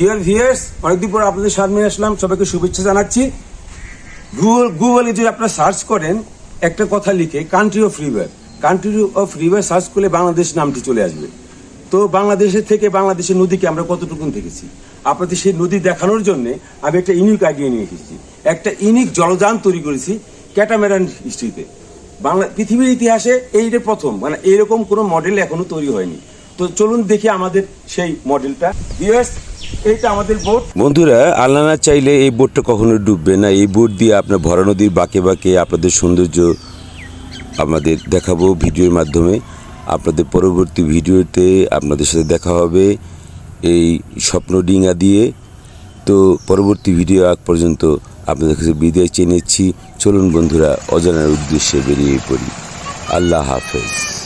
Deer viewers অনেকদিন পর আপনাদের সামনে আসলাম, সবাইকে শুভেচ্ছা জানাচ্ছি। গুগল গুগলে যদি আপনারা সার্চ করেন, একটা কথা লিখে country of river country of river search করলে বাংলাদেশ নামটি চলে আসবে। তো বাংলাদেশের থেকে বাংলাদেশের নদীকে আমরা কতটুকু দেখেছি? আপনাদের সেই নদী দেখানোর জন্য আমি একটা ইউনিক আইডিয়া নিয়ে এসেছি। একটা ইউনিক জলযান তৈরি করেছি ক্যাটামেরান হিস্ট্রিতে। বাংলা, পৃথিবীর ইতিহাসে এইটা প্রথম মানে এইরকম কোনো মডেল এখনও তৈরি হয়নি। তো চলুন দেখি আমাদের সেই মডেলটা ভিউয়ার্স এইটা আমাদের বোট বন্ধুরা, আল্লাহ না চাইলে এই বোটটা কখনো ডুববে না। এই বোট দিয়ে আপনার ভরা নদীর বাঁকে বাঁকে আপনাদের সৌন্দর্য আমাদের দেখাবো ভিডিওর মাধ্যমে। আপনাদের পরবর্তী ভিডিওতে আপনাদের সাথে দেখা হবে এই স্বপ্ন ডিঙা দিয়ে। তো পরবর্তী ভিডিও আগ পর্যন্ত আপনাদের কাছে বিদায় চেয়ে নিচ্ছি। চলুন বন্ধুরা, অজানার উদ্দেশ্যে বেরিয়ে পড়ি। আল্লাহ হাফেজ।